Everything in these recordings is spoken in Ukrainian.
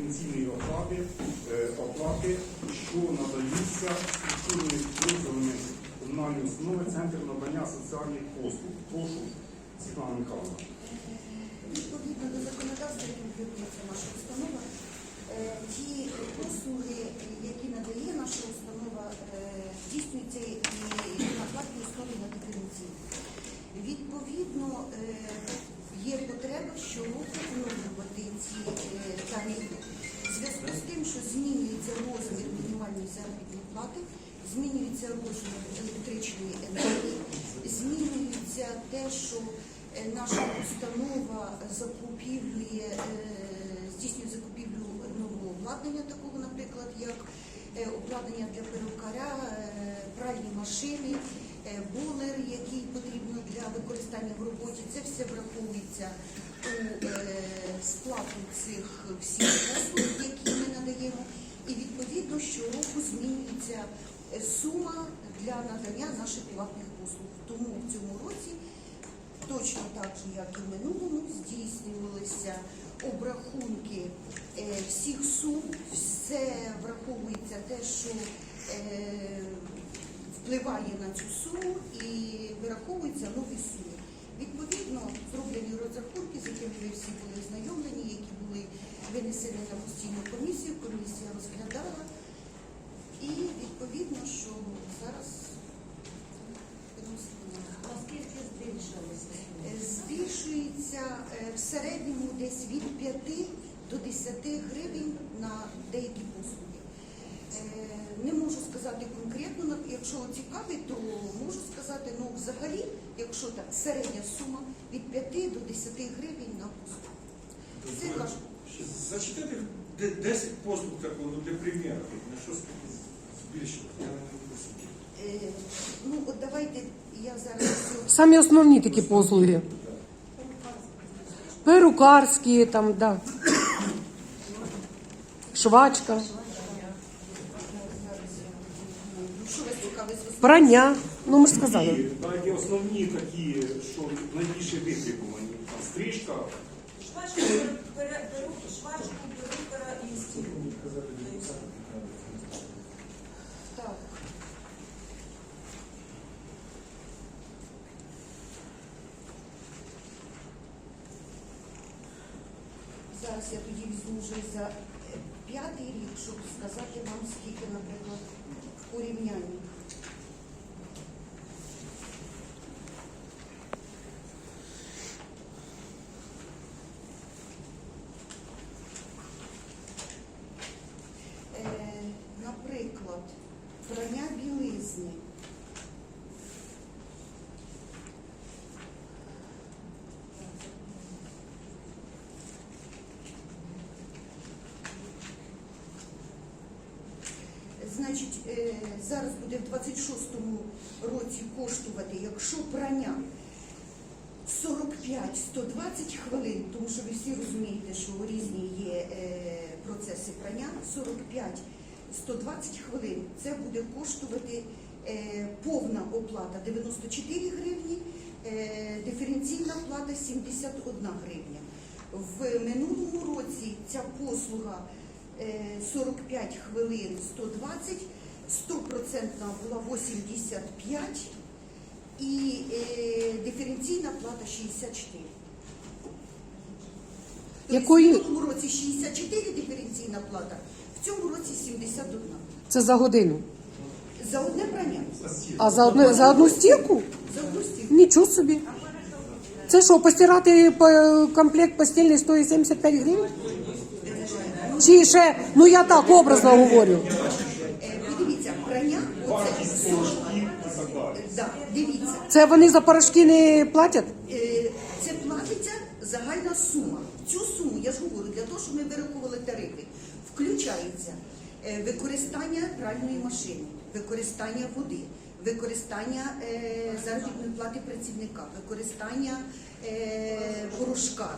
диференційної оплати, е, оплати, що надаються структурними підрозділами комунальної установи Центр надання соціальних послуг. Прошу, Світлана Михайловна. Відповідно до законодавства, яким керується наша установа, е, ті послуги, які надає наша установа, е, здійснюються і на платній основі на диференційній. Відповідно, є потреба щороку оновлювати ці е, тарифи. В зв'язку з тим, що змінюється розмір мінімальної заробітної плати, змінюється розмір електричної енергії, змінюється те, що е, наша установа закупівлює, е, здійснює закупівлю нового обладнання, такого, наприклад, як обладнання для перукаря, пральні машини, болер, який потрібно для використання в роботі. Це все враховується у е, сплату цих всіх послуг, які ми надаємо. І відповідно щороку змінюється е, сума для надання наших платних послуг. Тому в цьому році точно так як і в минулому, здійснювалися обрахунки е, всіх сум, все враховується те, що е, впливає на цю суму і вираховуються нові суми. Відповідно, зроблені розрахунки, з якими ви всі були знайомлені, які були винесені на постійну комісію, комісія розглядала. І відповідно, що зараз Наскільки збільшилося? Е, Збільшується е, в середньому десь від 5 до 10 гривень на деякі послуги. Е, Не можу сказати конкретно, якщо цікавить, то можу сказати, ну взагалі, якщо так, середня сума від 5 до 10 гривень на послугу. Це кажу. Зачитайте 10 послуг такого, ну для примеру, на що збільшилось. Я не. Е, Ну от давайте я зараз Самі основні такі послуги. Перукарські, там, да. швачка, прання. Ну, ми ж сказали. І дайте основні такі, що найбільше витребувані. Там Стрижка, Швачку, пере- пере- перуки, швачку, перукара і стіл. Так. Зараз я тоді візьму вже за е, п'ятий рік, щоб сказати вам, скільки, наприклад, в порівнянні. Значить, е, зараз буде в 26-му році коштувати, якщо прання 45-120 хвилин, тому що ви всі розумієте, що різні є е, процеси прання, 45-120 хвилин це буде коштувати е, повна оплата 94 гривні, диференційна плата 71 гривня. В минулому році ця послуга 45 хвилин 120, 100% була 85 і е, диференційна плата 64. Тобто Якої- В минулому році 64 диференційна плата, в цьому році 71. Це за годину. За одне прання. А за, одне, за одну стірку? За одну стільки. Нічого собі. Це що, постирати комплект постільний стоїть 75 гривень? Чи ще, ну я так образно говорю. Подивіться, прання, оце 40. Да, дивіться. Це вони за порошки не платять? Е, Це платиться загальна сума. В Цю суму, я ж говорю, для того, щоб ми вирахували тарифи, включається е, використання пральної машини, використання води, використання е, заробітної плати працівника, використання е, порошка,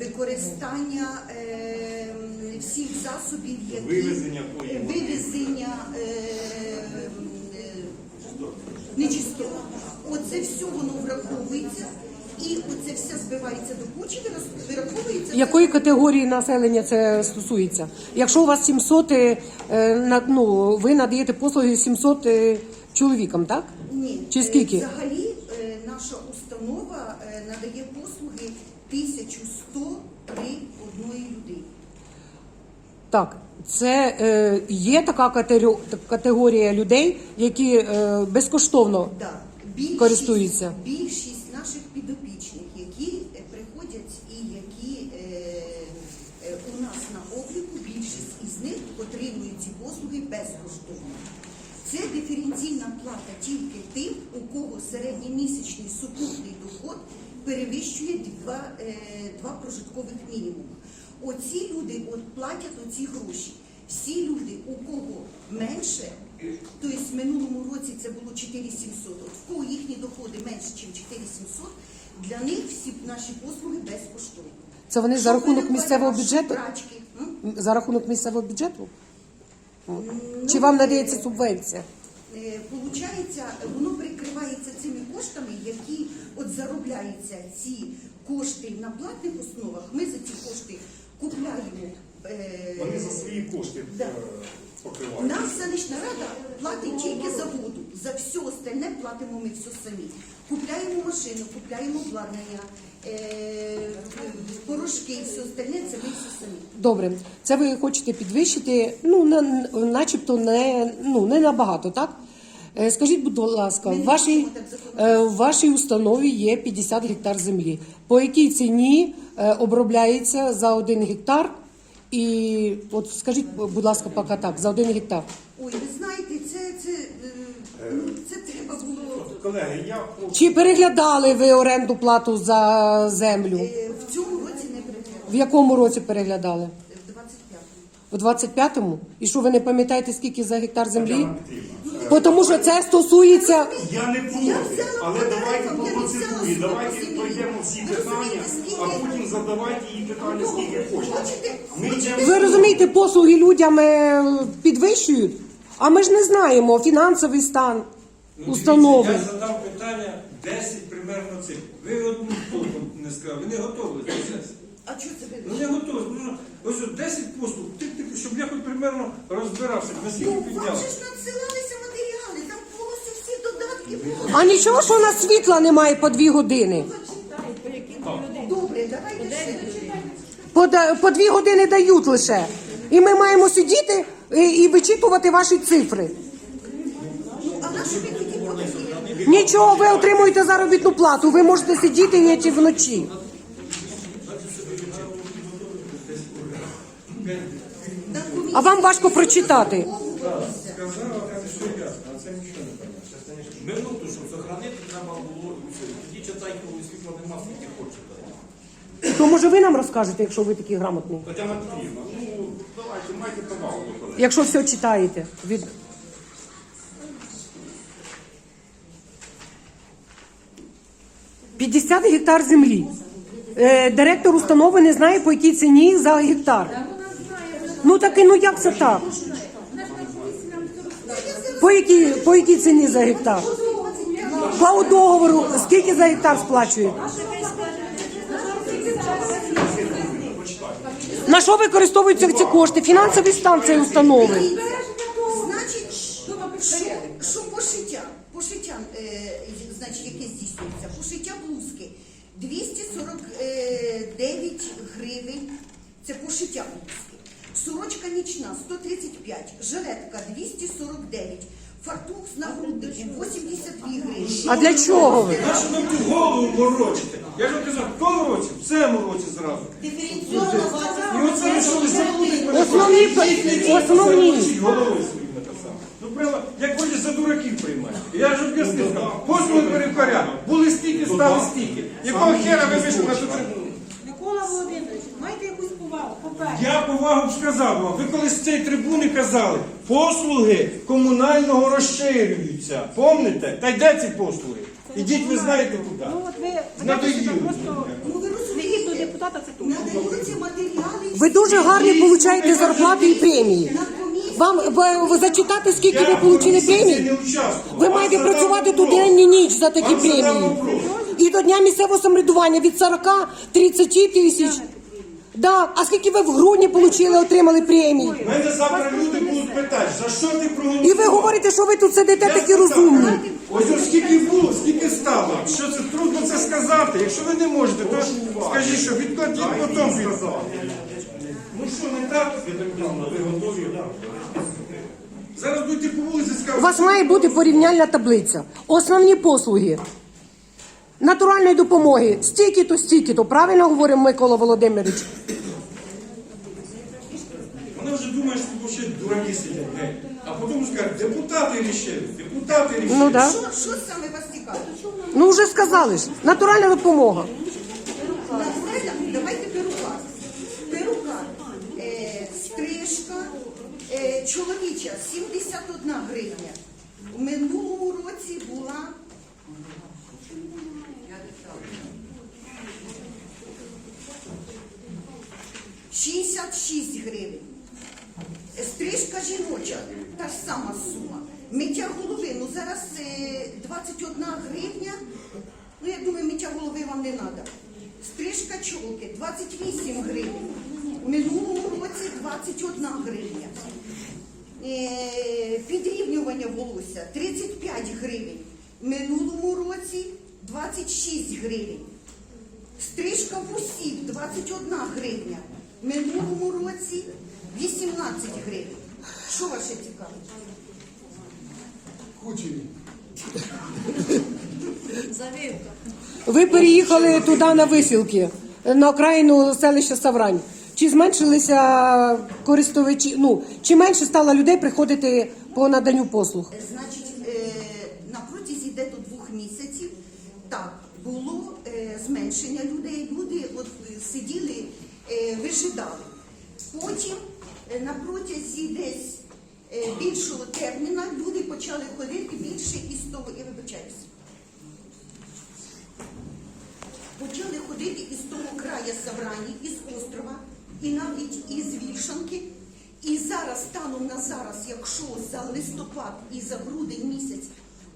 використання е, всіх засобів, які Вивезення вивезення е, е, нечистот. Оце все воно враховується І оце все збивається до кучі, вираховується. Якої категорії населення це стосується? Якщо у вас 700, е, е, на- ну, ви надаєте послуги 700 е, чоловікам, так? Ні. Чи скільки? Е, Взагалі е, наша установа е, надає послуги 1103 одної людини. Так, це е, є така категорія людей, які е, безкоштовно. Да. Більшість, Користуються. більшість наших підопічних, які приходять і які е, е, у нас на обліку, більшість із них отримують ці послуги безкоштовно. Це диференційна плата тільки тим, у кого середньомісячний сукупний доход перевищує два, е, два прожиткових мінімуми. Оці люди от платять оці гроші. Всі люди, у кого менше, тобто в минулому році це було 4700, от в кого їхні доходи менше, ніж 4700, для них всі наші послуги безкоштовні. Це вони за рахунок місцевого бюджету? прачки. За рахунок місцевого бюджету? Чи Ну, вам надається субвенція? Е, Получається, воно прикривається цими коштами, які от заробляються ці кошти на платних основах. Ми за ці кошти купляємо. е, Вони за свої кошти Да. е, покривають. Нам селищна рада платить тільки за воду. За все остальне платимо ми все самі. Купляємо машину, купляємо обладнання, е, порошки, все остальне це ми все самі. Добре, це ви хочете підвищити, ну на начебто не ну не набагато, так? Е, Скажіть, будь ласка, в вашій е, в вашій установі є 50 гектар землі. По якій ціні е, обробляється за один гектар? І от скажіть, будь ласка, поки так, за один гектар. Ой, ви знаєте, це, це, ну, це треба було. Колеги, я Чи переглядали ви оренду плату за землю? В цьому році не переглядали. В якому році переглядали? В 25-му. У 25-му? І що ви не пам'ятаєте, скільки за гектар землі? Тетяна Петрівна. Бо Тому що це стосується. Я не проти, але давайте по процедурі, давайте пройдемо всі питання, а потім задавайте їй питання, скільки хочете. Хочете? Ми йдемо Ви розумієте, послуги людям е, підвищують, а ми ж не знаємо фінансовий стан Ну, установи. дивіться, Я задав питання 10 примерно цих. Ви одну толком не сказали, ви не готові до сесії. А що це ви? Ну не готові. Ну, ось от 10 послуг, щоб я хоч примерно розбирався, наскільки Ну, вам підняв. ж надсилалися матеріали, там повністю всі додатки були. А нічого, що у нас світла немає по дві години. По, по дві години дають лише. І ми маємо сидіти і, і вичитувати ваші цифри. Нічого, ви отримуєте заробітну плату. Ви можете сидіти і чи вночі. А вам важко прочитати. Сказала, все ясно, а це нічого не понятно. Минуту, щоб сохранити, треба було все. Читай, коли світла нема, скільки хочете. То може ви нам розкажете, якщо ви такий грамотний? Тетяна Петрівна, ну давайте, майте повагу до колеги. Якщо все читаєте. Від... «50 гектар землі. Е, директор установи не знає, по якій ціні за гектар. Ну так і ну як це так? По якій, по якій ціні за гектар? По договору скільки за гектар сплачують? На що використовуються ці кошти? Фінансовий стан цієї установи. Для чого ви? Нащо нам голову морочите? Я ж вам казав, хто тому Все морочить зразу. Диференційована І це ви що ви забули? Основні, основні. Головою своїм написав. Ну прямо, як ви за дураків приймаєте. Я ж об'яснив, послуги перекоря. Були стільки, стали стільки. Якого хера ви вийшли на цю трибуну? Микола Володимирович, майте якусь повагу. По-перше, Я повагу сказав вам. Ви колись з цієї трибуни казали, послуги комунального розширюються. Помните? Та й де ці послуги? Ідіть, ви знаєте куди. ну от ви Надоїли. просто Ну ви негідного розумієте, депутата це тут. надаються матеріали. Ви дуже гарні получаєте зарплати і премії. Вам ви, ви зачитати, скільки ви отримали премії? Ви маєте працювати тут день і ніч за такі премії. І до дня місцевого самоврядування від 40-30 тисяч. Да. А скільки ви в грудні получили, отримали премії? Мене завтра люди будуть питати, за що ти проголосував? І ви говорите, що ви тут сидите Я такі розумні. Ось ось скільки було, скільки стало. Що це трудно це сказати. Якщо ви не можете, то скажіть, що відкладіть потім. від- Ну що, не так? Я так думаю, ви готові? Зараз будете по вулиці У вас має бути порівняльна таблиця. Основні послуги. Натуральної допомоги. Стільки-то, стільки-то. Правильно говорив Микола Володимирович? Вони вже думають, що ще дураки сидять. А потім скажуть, депутати рішили, депутати рішили. Ну да. Що, що саме вас цікавить? Ну вже сказали ж. Натуральна допомога. Натуральна? Давайте перука. Перука, е, стрижка, е, чоловіча 71 гривня. У минулому році була Шістдесят шість гривень. Стрижка жіноча, та ж сама сума. Миття голови, ну зараз е, 21 гривня. Ну, я думаю, миття голови вам не треба. Стрижка чолки 28 гривень. У минулому році 21 гривня. Е, Підрівнювання волосся 35 гривень. В минулому році 26 гривень. Стрижка вусів 21 гривня. В минулому році 18 гривень. Що ваше цікавить? Ви переїхали туди на висілки, на окраїну селища Саврань. Чи зменшилися користувачі? Ну чи менше стало людей приходити по наданню послуг? Значить, е, на протязі де до двох місяців так було е, зменшення людей. Люди от е, сиділи, е, вижидали. Потім е, на протязі десь е, більшого терміна люди почали ходити більше із того, я вибачаюся. Почали ходити із того краю Саврані, із острова, і навіть із Вільшанки. І зараз, станом на зараз, якщо за листопад і за грудень місяць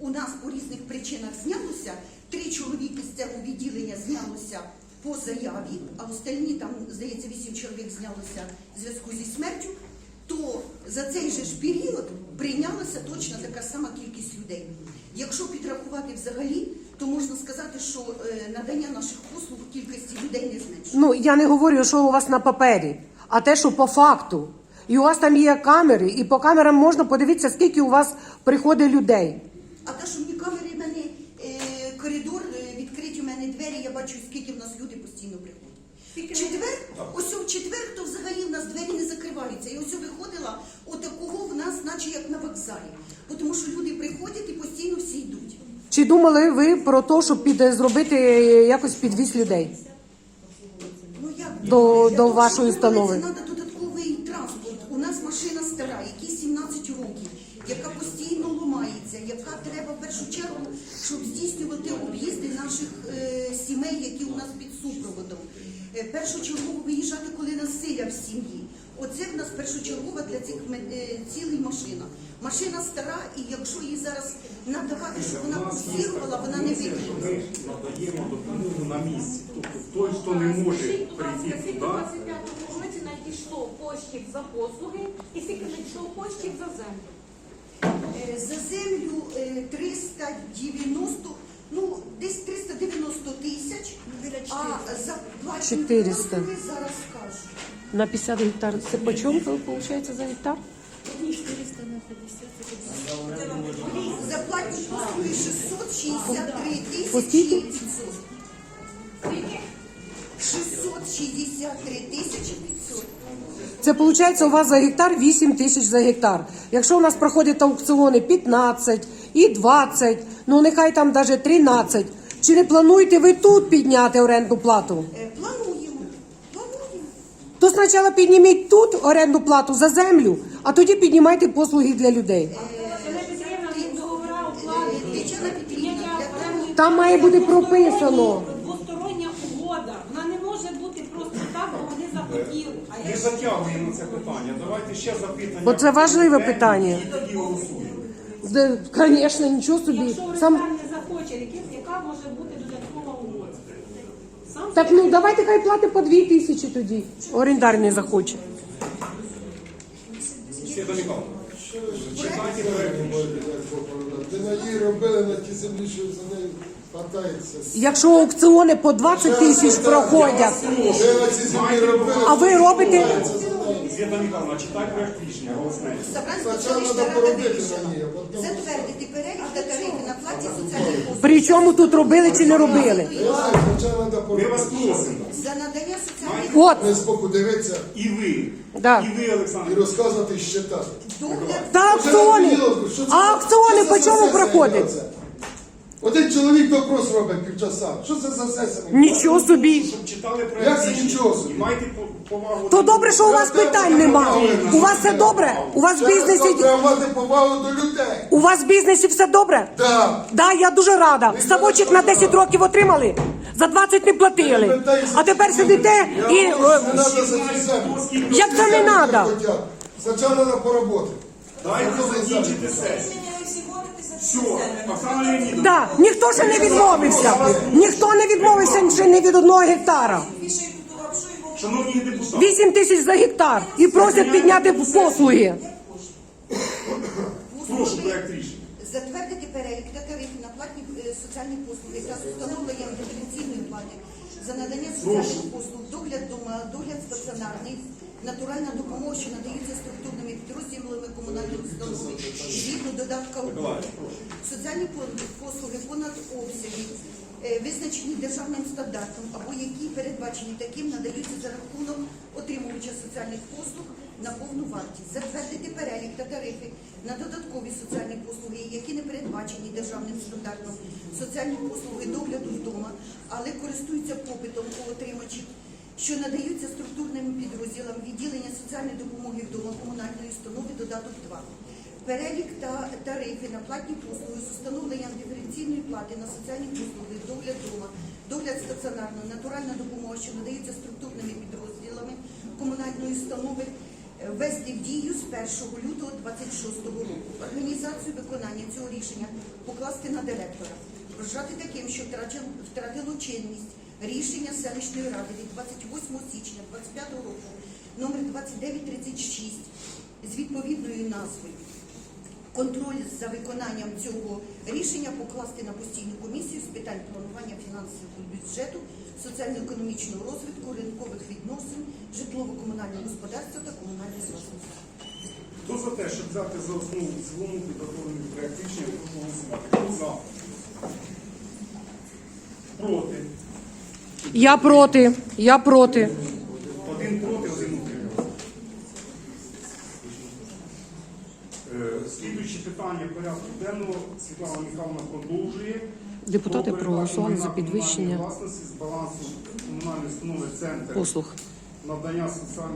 у нас по різних причинах знялося, три чоловіки з цього відділення знялося по заяві, а остальні там, здається, вісім чоловік знялося в зв'язку зі смертю, то за цей же ж період прийнялася точно така сама кількість людей. Якщо підрахувати взагалі, то можна сказати, що е, надання наших послуг кількості людей не зменшує. Ну я не говорю, що у вас на папері, а те, що по факту. І у вас там є камери, і по камерам можна подивитися, скільки у вас приходить людей. А те, що мені камери в мене е, коридор е, відкриті, у мене двері, я бачу, скільки в нас люди постійно приходять. Четвер, ось в четвер, то взагалі в нас закриваються. І ось виходила, отакого в нас, наче як на вокзалі. Бо Тому що люди приходять і постійно всі йдуть. Чи думали ви про те, щоб під зробити якось підвіз людей? Ну як До- до вашої установи. Треба додатковий транспорт. У нас машина стара, якій 17 років, яка постійно ламається, яка треба в першу чергу, щоб здійснювати об'їзди наших е, сімей, які у нас під супроводом. Е, першочергово виїжджати, коли насилля в сім'ї. Оце в нас першочергова для цих е, цілей машина. Машина стара, і якщо її зараз надавати, щоб вона курсірувала, вона не вийде. Ми надаємо допомогу на місці. Тобто той, хто не може Скажіть, будь ласка, прийти скільки туди, в 25-му році надійшло коштів за послуги і скільки надійшло коштів за землю? Е, За землю е, 390, ну десь 390 тисяч, а за платні 400. послуги зараз скажу. На 50 гектар. Це по чому виходить за гектар? За платні послуги 663 тисячі 500. 663 тисячі 500. Це виходить у вас за гектар 8 тисяч за гектар. Якщо у нас проходять аукціони 15 і 20, ну нехай там навіть 13. Чи не плануєте ви тут підняти орендну плату? Е. То спочатку підніміть тут орендну плату за землю, а тоді піднімайте послуги для людей. Там має бути прописано. Двостороння угода. Вона не може бути просто так, бо вони захотіли. А не затягуємо це питання. Давайте ще запитання. Бо це важливе питання. Звісно, нічого собі. Якщо Сам не захоче, які- яка може бути додаткова Так ну давайте хай плати по дві тисячі тоді. Орендар не захоче. Читайте. Ти на її робили на ті землі, що за нею хватається. Якщо аукціони по 20 тисяч проходять, Ти на ці землі робили. а ви робите. Свята Михайловна, читай проект рішення, голосне. Спочатку треба поробити на ній, а потім- затвердити перелік та тарифи послуг. Причому тут робили чи не робили? Ми вас просимо, За надання соціальних От, Не споку дивитися і ви, Да. і ви, і Олександр. розказувати, і так. догляд та аукціони. А аукціони по чому проходять? Один чоловік допрос робить півчаса. Що це за сесія? Нічого собі. Щоб читали Як це нічого собі? І майте по- повагу. То добре, що у вас питань нема. У вас все добре? У вас в бізнесі Треба мати повагу до людей. у вас в бізнесі все добре? Так. Да, я дуже рада. Ставочок на 10 років отримали, за 20 не платили. А тепер сидите і. Не е, треба за. Як це не надо? Спочатку треба поработати. Дайте закінчити сесію. Змінили всі гонитися Да, ніхто ще не відмовився. Ніхто не відмовився ще ні від одного гектара. Шановні депутати, 8 тисяч за гектар і просять підняти послуги. прошу проект рішення. затвердити перелік та тарифи на платні е, соціальні послуги та з встановленням диференційної плати за надання соціальних послуг, догляд дома, догляд стаціонарний, натуральна допомога, що надається структурними підрозділами установи, згідно додатка «Укр». соціальні послуги понад обсяги, е, визначені державним стандартом або які передбачені таким, надаються за рахунок отримувача соціальних послуг на повну вартість, затвердити перелік та тарифи на додаткові соціальні послуги, які не передбачені державним стандартом, соціальні послуги догляду вдома, але користуються попитом у отримачів, що надаються структурним підрозділам відділення соціальної допомоги вдома комунальної установи додаток 2. Перелік та тарифи на платні послуги з установленням диференційної плати на соціальні послуги, догляд дома, догляд стаціонарно, натуральна допомога, що надаються структурними підрозділами комунальної установи, е, ввести в дію з 1 лютого 26 року. Організацію виконання цього рішення покласти на директора. Вважати таким, що втратило чинність рішення селищної ради від 28 січня 25 року номер 2936 з відповідною назвою. Контроль за виконанням цього рішення покласти на постійну комісію з питань планування фінансового бюджету, соціально-економічного розвитку, ринкових відносин, житлово-комунального господарства та комунальної власності. Хто за те, щоб взяти за основу цілому підготовлений проект рішення, прошу голосувати. Хто за? Проти. Я проти. Я проти. Один проти, один утримався. Е, Слідуюче питання порядку денного Світлана Михайловна продовжує. Депутати Про проголосували передачу за підвищення власності з балансу комунальної установи центр послуг. надання соціальних